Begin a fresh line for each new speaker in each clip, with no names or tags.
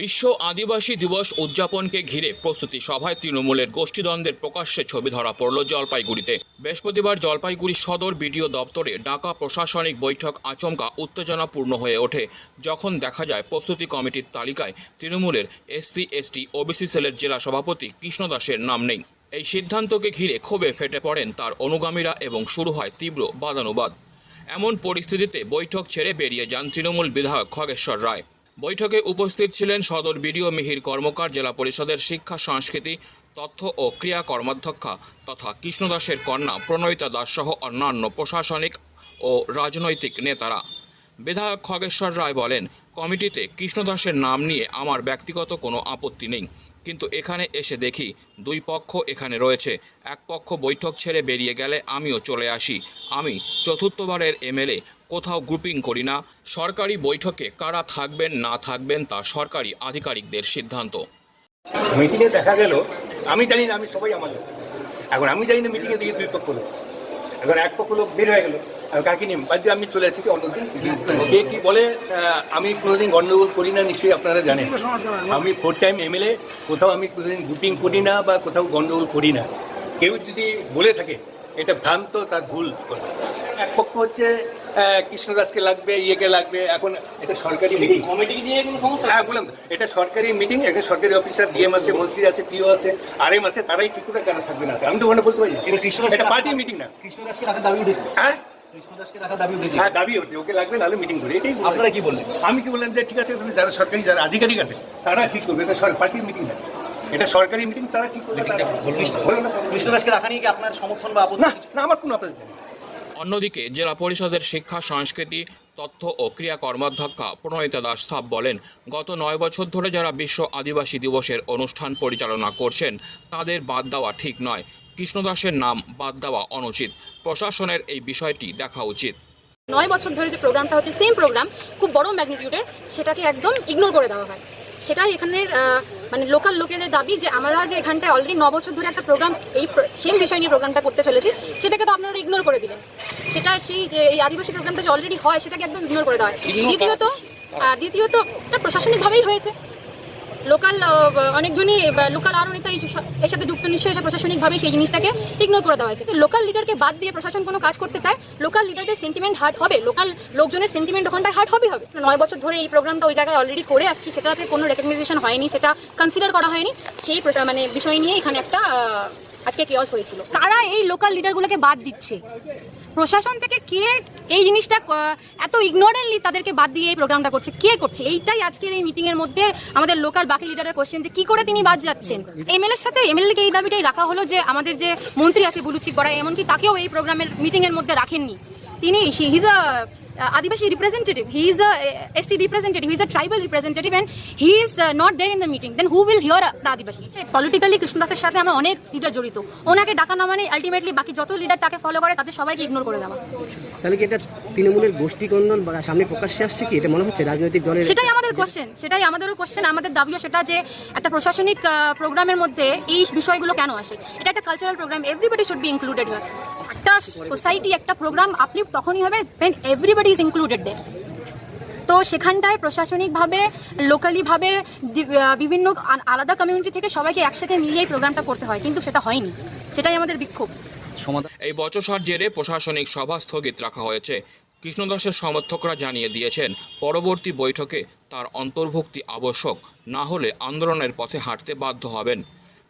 বিশ্ব আদিবাসী দিবস উদযাপনকে ঘিরে প্রস্তুতি সভায় তৃণমূলের গোষ্ঠীদ্বন্দ্বের প্রকাশ্যে ছবি ধরা পড়ল জলপাইগুড়িতে। বৃহস্পতিবার জলপাইগুড়ি সদর বিডিও দপ্তরে ডাকা প্রশাসনিক বৈঠক আচমকা উত্তেজনাপূর্ণ হয়ে ওঠে। যখন দেখা যায় প্রস্তুতি কমিটির তালিকায় তৃণমূলের এসসি, এসটি, ওবিসি সেলের জেলা সভাপতি কৃষ্ণ দাসের নাম নেই। এই সিদ্ধান্তকে ঘিরে ক্ষোভে ফেটে পড়েন তার অনুগামীরা এবং শুরু হয় তীব্র বাদানুবাদ। এমন পরিস্থিতিতে বৈঠক ছেড়ে বেরিয়ে যান তৃণমূল বিধায়ক খগেশ্বর রায়। বৈঠকে উপস্থিত ছিলেন সদর বিডিও মিহির কর্মকার, জেলা পরিষদের শিক্ষা, সংস্কৃতি, তথ্য ও ক্রিয়া কর্মাধ্যক্ষা তথা কৃষ্ণদাসের কন্যা প্রণয়িতা দাস সহ অন্যান্য প্রশাসনিক ও রাজনৈতিক নেতারা। বিধায়ক খগেশ্বর রায় বলেন, কমিটিতে কৃষ্ণদাসের নাম নিয়ে আমার ব্যক্তিগত কোনো আপত্তি নেই। কিন্তু এখানে এসে দেখি দুই পক্ষ এখানে রয়েছে। এক পক্ষ বৈঠক ছেড়ে বেরিয়ে গেলে আমিও চলে আসি। আমি চতুর্থবারের এমএলএ কোথাও গ্রুপিং করি না। সরকারি বৈঠকে কারা থাকবেন না থাকবেন তা সরকারি আধিকারিকদের সিদ্ধান্ত।
মিটিংয়ে দেখা গেল আমি জানি না আমি সবাই আমার লোক এখন আমি জানি না মিটিংয়ে দিকে দুই পক্ষ লোক। এখন এক পক্ষ লোক বের হয়ে গেল কাকে নিয়ে বাদ আমি চলে আসি কি অন্যদিন কে কি বলে আমি কোনোদিন গন্ডগোল করি না নিশ্চয়ই আপনারা জানেন। আমি ফোর টাইম এমএলএ কোথাও আমি কোনোদিন গ্রুপিং করি না বা কোথাও গন্ডগোল করি না। কেউ যদি বলে থাকে এটা ভ্রান্ত তার ভুল। কথা। এক পক্ষ হচ্ছে কৃষ্ণদাসকে লাগবে ইয়েকে লাগবে এখন এটা সরকারি মিটিং
কমিটি নিয়ে কোনো সমস্যা?
হ্যাঁ বললাম এটা সরকারি মিটিং একটা সরকারি অফিসার ডিএম আছে মন্ত্রী আছে পিও আছে আরএম আছে তারাই ঠিক করে কেন থাকবে না। আমি তো ওখানে বলতে পারি
এটা
পার্টি মিটিং না।
কৃষ্ণদাসকে রাখার দাবি উঠেছে।
হ্যাঁ? হ্যাঁ দাবি হচ্ছে ওকে লাগবে নাহলে মিটিং করে। এটাই
আপনারা কি বললেন?
আমি কি বললাম যে ঠিক আছে যারা সরকারি যারা আধিকারিক আছে তারা ঠিক করবে। এটা পার্টির মিটিং না। এটা সরকারি মিটিং তারা ঠিক করবে?
কৃষ্ণদাসকে রাখা নিয়ে কি আপনার সমর্থন বা আপত্তি
না আমার কোনো আপনাদের নেই।
অন্যদিকে জেলা পরিষদের শিক্ষা, সংস্কৃতি, তথ্য ও ক্রিয়া কর্মাধ্যক্ষা প্রণয়িতা দাস সাব বলেন, গত নয় বছর ধরে যারা বিশ্ব আদিবাসী দিবসের অনুষ্ঠান পরিচালনা করছেন, তাদের বাদ দেওয়া ঠিক নয়। কৃষ্ণদাসের নাম বাদ দেওয়া অনুচিত। প্রশাসনের এই বিষয়টি দেখা উচিত।
নয় বছর ধরে যে প্রোগ্রামটা হচ্ছে সেম প্রোগ্রাম খুব বড় ম্যাগনিটিউডের সেটাকে একদম ইগনোর করে দেওয়া হয়। সেটাই এখানের মানে লোকাল লোকেদের দাবি যে আমরা যে এখানটায় অলরেডি ন বছর ধরে একটা প্রোগ্রাম এই সেম বিষয় নিয়ে প্রোগ্রামটা করতে চলেছি সেটাকে তো আপনারা ইগনোর করে দিলেন। সেটা সেই যে এই আদিবাসী প্রোগ্রামটা যে অলরেডি হয় সেটাকে একদম ইগনোর করে দেওয়া হয়। দ্বিতীয়ত দ্বিতীয়ত এটা প্রশাসনিকভাবেই হয়েছে। লোকাল অনেকজনই লোকাল আরও নেতা এর সাথে যুক্ত নিশ্চয়ই এটা প্রশাসনিকভাবে সেই জিনিসটাকে ইগনোর করে দেওয়া হয়েছে। লোকাল লিডারকে বাদ দিয়ে প্রশাসন কোনো কাজ করতে চায় লোকাল লিডারদের সেন্টিমেন্ট হার্ট হবে লোকাল লোকজনের সেন্টিমেন্ট ওখানটায় হার্ট হবে হবে। নয় বছর ধরে এই প্রোগ্রামটা ওই জায়গায় অলরেডি করে আসছি, সেটাতে কোনো রেকগনাইজেশন হয়নি, সেটা কনসিডার করা হয়নি। সেই মানে বিষয় নিয়ে এখানে একটা আজকে কেওয়াস হয়েছিল।
তারা এই লোকাল লিডারগুলোকে বাদ দিচ্ছে? প্রশাসন থেকে কে এই জিনিসটা এত ইগনোরেন্টলি তাদেরকে বাদ দিয়ে এই প্রোগ্রামটা করছে? কে করছে? এইটাই আজকের এই মিটিংয়ের মধ্যে আমাদের লোকাল বাকি লিডারের কোশ্চেন যে কী করে তিনি বাদ যাচ্ছেন? এমএলএ এর সাথে এমএলএ কে এই দাবিটাই রাখা হলো যে আমাদের যে মন্ত্রী আছে বুলুচি গড়াই এমনকি তাকেও এই প্রোগ্রামের মিটিংয়ের মধ্যে রাখেননি। তিনি he's a Adivasi representative he is a ST representative he is a tribal representative and he is not there in the meeting then who will hear the Adivasi politically কৃষ্ণদাসের সাথে আমরা অনেক লিডার জড়িত। ওনাকে ডাকা না মানে আলটিমেটলি বাকি যত লিডার তাকে ফলো করে তাদের সবাইকে ইগনোর করে দেওয়া।
তাহলে কি এটা তৃণমূলের গোষ্ঠীকন্দল বা সামনে প্রকাশ্যে আসছে কি? এটা মনে হচ্ছে রাজনৈতিক দলের
সেটাই আমাদের কোশ্চেন সেটাই আমাদেরও কোশ্চেন আমাদের দাবিও সেটা যে একটা প্রশাসনিক প্রোগ্রামের মধ্যে এই বিষয়গুলো কেন আসে? এটা একটা cultural program everybody should be included here একটা সোসাইটি একটা প্রোগ্রাম আপনি তখনই হবে when এভরিবডি ইজ ইনক্লুডেড দের তো সেখানটায় প্রশাসনিকভাবে লোকালিভাবে বিভিন্ন আলাদা কমিউনিটি থেকে সবাইকে একসাথে মিলিয়ে প্রোগ্রামটা করতে হয়, কিন্তু সেটা হয়নি। সেটাই আমাদের বিক্ষোভ।
এই বচসার জেরে প্রশাসনিক সভা স্থগিত রাখা হয়েছে। কৃষ্ণদাসের সমর্থকরা জানিয়ে দিয়েছেন, পরবর্তী বৈঠকে তার অন্তর্ভুক্তি আবশ্যক, না হলে আন্দোলনের পথে হাঁটতে বাধ্য হবেন।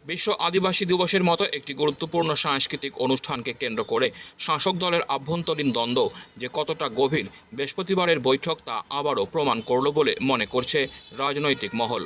বিশ্ব আদিবাসী দিবসের মতো একটি গুরুত্বপূর্ণ সাংস্কৃতিক অনুষ্ঠানকে কেন্দ্র করে শাসক দলের আভ্যন্তরীণ দ্বন্দ্ব যে কতটা গভীর বৃহস্পতিবারের বৈঠক তা আবারও প্রমাণ করল বলে মনে করছে রাজনৈতিক মহল।